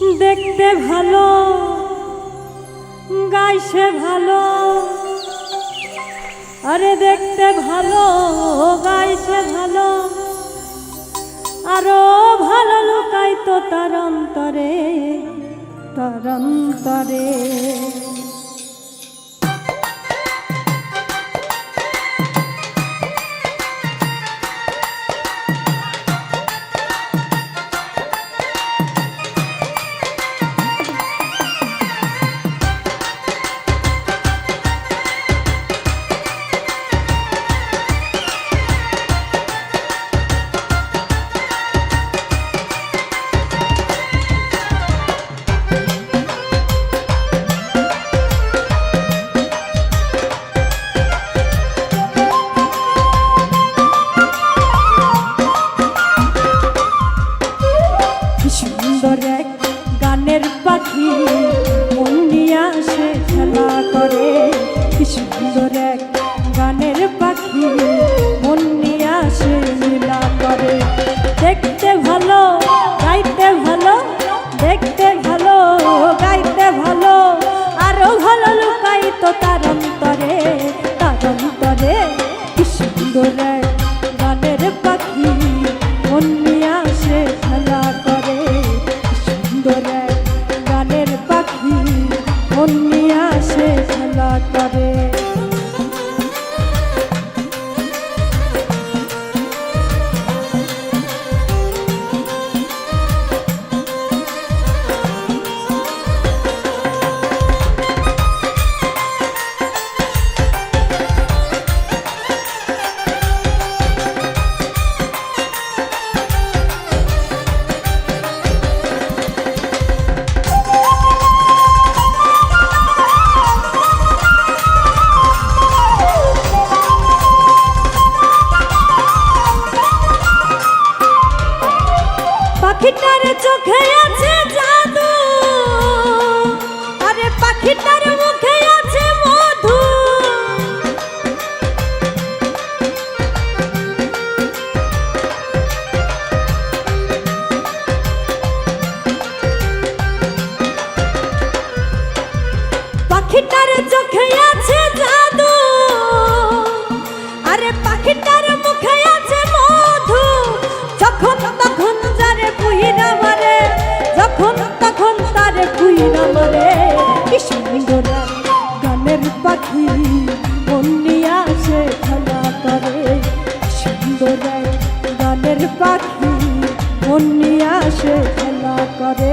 দেখতে ভালো গাইছে ভালো। আরে দেখতে ভালো গাইছে ভালো। আরও ভালো লুকাই তো তার অন্তরে তার অন্তরে। Cadê?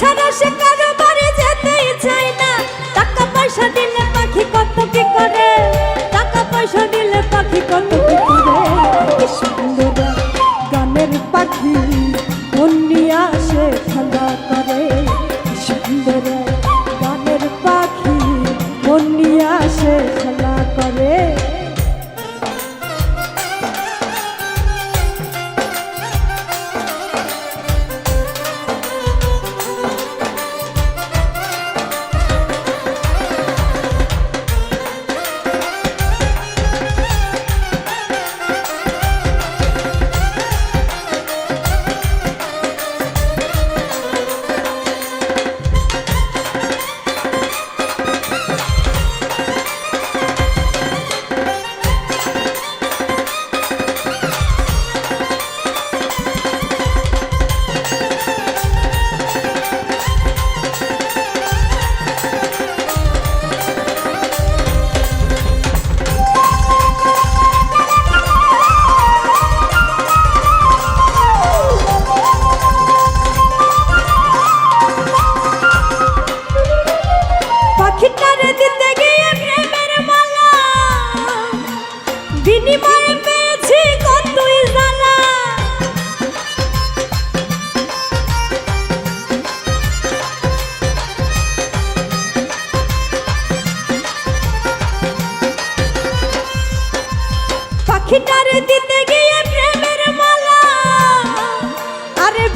ছাড়া সে কারও বাড়ি যেতেই চায় না।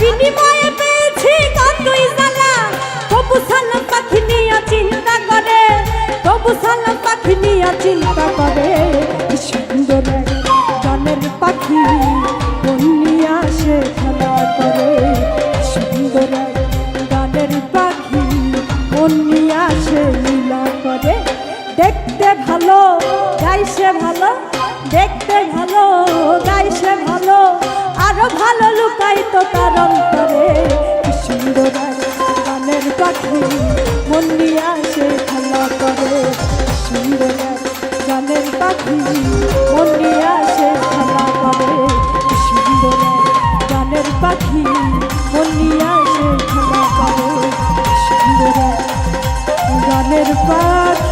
বিনিময়ে পেয়েছি কতই জ্বালা। করে। তবু সালাম পাখি চিন্তা করে। সুন্দর জনের পাখি বন্যা সে খেলা করে। সুন্দর গানের পাখি বন্যা সে লীলা করে। দেখতে ভালো গাইছে ভালো, দেখতে ভালো গাইছে ভালো। আরও ভালো লুকাই তো তার অন্তরে। কি সুন্দর গানের পাখি, মন নিয়ে আসে খেলা করে। সুন্দর গানের পাখি, মন নিয়ে আসে খেলা করে। কি সুন্দর গানের পাখি, মন নিয়ে আসে খেলা করে। সুন্দর গানের পাখি